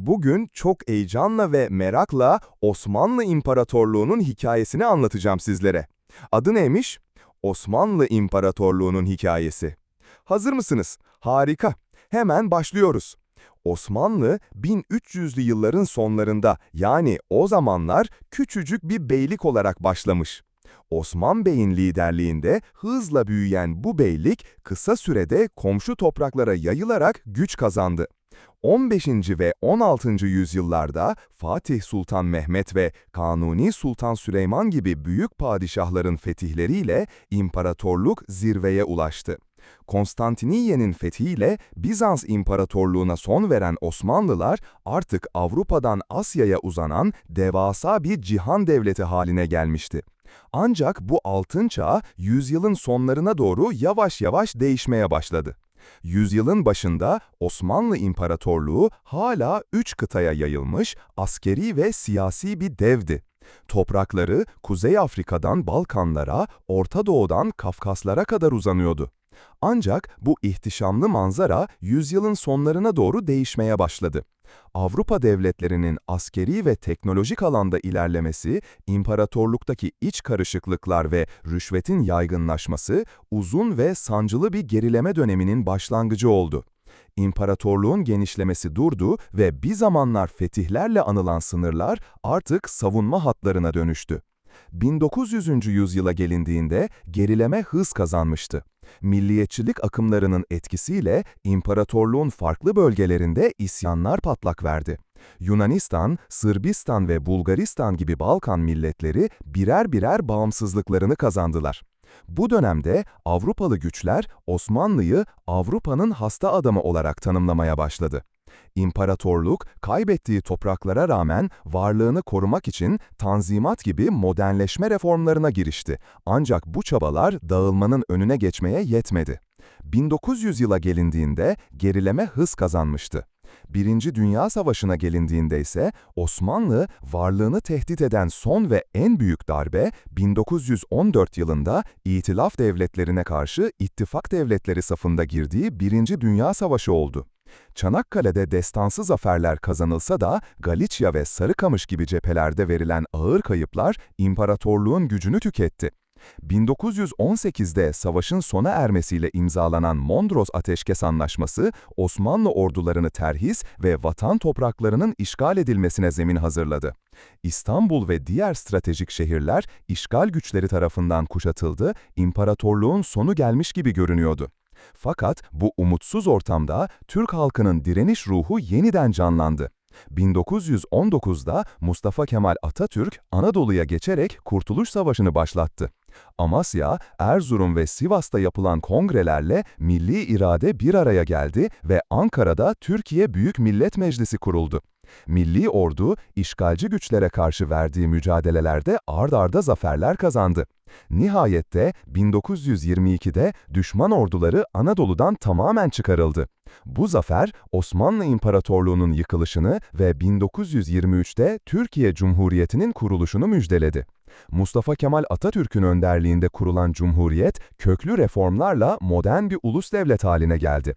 Bugün çok heyecanla ve merakla Osmanlı İmparatorluğu'nun hikayesini anlatacağım sizlere. Adı neymiş? Osmanlı İmparatorluğu'nun hikayesi. Hazır mısınız? Harika. Hemen başlıyoruz. Osmanlı 1300'lü yılların sonlarında yani o zamanlar küçücük bir beylik olarak başlamış. Osman Bey'in liderliğinde hızla büyüyen bu beylik kısa sürede komşu topraklara yayılarak güç kazandı. 15. ve 16. yüzyıllarda Fatih Sultan Mehmet ve Kanuni Sultan Süleyman gibi büyük padişahların fetihleriyle imparatorluk zirveye ulaştı. Konstantiniye'nin fethiyle Bizans İmparatorluğu'na son veren Osmanlılar artık Avrupa'dan Asya'ya uzanan devasa bir cihan devleti haline gelmişti. Ancak bu altın çağ yüzyılın sonlarına doğru yavaş yavaş değişmeye başladı. Yüzyılın başında Osmanlı İmparatorluğu hala üç kıtaya yayılmış askeri ve siyasi bir devdi. Toprakları Kuzey Afrika'dan Balkanlara, Orta Doğu'dan Kafkaslara kadar uzanıyordu. Ancak bu ihtişamlı manzara yüzyılın sonlarına doğru değişmeye başladı. Avrupa devletlerinin askeri ve teknolojik alanda ilerlemesi, imparatorluktaki iç karışıklıklar ve rüşvetin yaygınlaşması, uzun ve sancılı bir gerileme döneminin başlangıcı oldu. İmparatorluğun genişlemesi durdu ve bir zamanlar fetihlerle anılan sınırlar artık savunma hatlarına dönüştü. 1900. yüzyıla gelindiğinde gerileme hız kazanmıştı. Milliyetçilik akımlarının etkisiyle imparatorluğun farklı bölgelerinde isyanlar patlak verdi. Yunanistan, Sırbistan ve Bulgaristan gibi Balkan milletleri birer birer bağımsızlıklarını kazandılar. Bu dönemde Avrupalı güçler Osmanlı'yı Avrupa'nın hasta adamı olarak tanımlamaya başladı. İmparatorluk, kaybettiği topraklara rağmen varlığını korumak için tanzimat gibi modernleşme reformlarına girişti. Ancak bu çabalar dağılmanın önüne geçmeye yetmedi. 1900 yıla gelindiğinde gerileme hız kazanmıştı. Birinci Dünya Savaşı'na gelindiğinde ise Osmanlı varlığını tehdit eden son ve en büyük darbe 1914 yılında İtilaf devletlerine karşı ittifak devletleri safında girdiği Birinci Dünya Savaşı oldu. Çanakkale'de destansı zaferler kazanılsa da Galicia ve Sarıkamış gibi cephelerde verilen ağır kayıplar imparatorluğun gücünü tüketti. 1918'de savaşın sona ermesiyle imzalanan Mondros Ateşkes Anlaşması, Osmanlı ordularını terhis ve vatan topraklarının işgal edilmesine zemin hazırladı. İstanbul ve diğer stratejik şehirler işgal güçleri tarafından kuşatıldı, imparatorluğun sonu gelmiş gibi görünüyordu. Fakat bu umutsuz ortamda Türk halkının direniş ruhu yeniden canlandı. 1919'da Mustafa Kemal Atatürk Anadolu'ya geçerek Kurtuluş Savaşı'nı başlattı. Amasya, Erzurum ve Sivas'ta yapılan kongrelerle milli irade bir araya geldi ve Ankara'da Türkiye Büyük Millet Meclisi kuruldu. Milli ordu, işgalci güçlere karşı verdiği mücadelelerde ard arda zaferler kazandı. Nihayette 1922'de düşman orduları Anadolu'dan tamamen çıkarıldı. Bu zafer Osmanlı İmparatorluğu'nun yıkılışını ve 1923'te Türkiye Cumhuriyeti'nin kuruluşunu müjdeledi. Mustafa Kemal Atatürk'ün önderliğinde kurulan Cumhuriyet, köklü reformlarla modern bir ulus devlet haline geldi.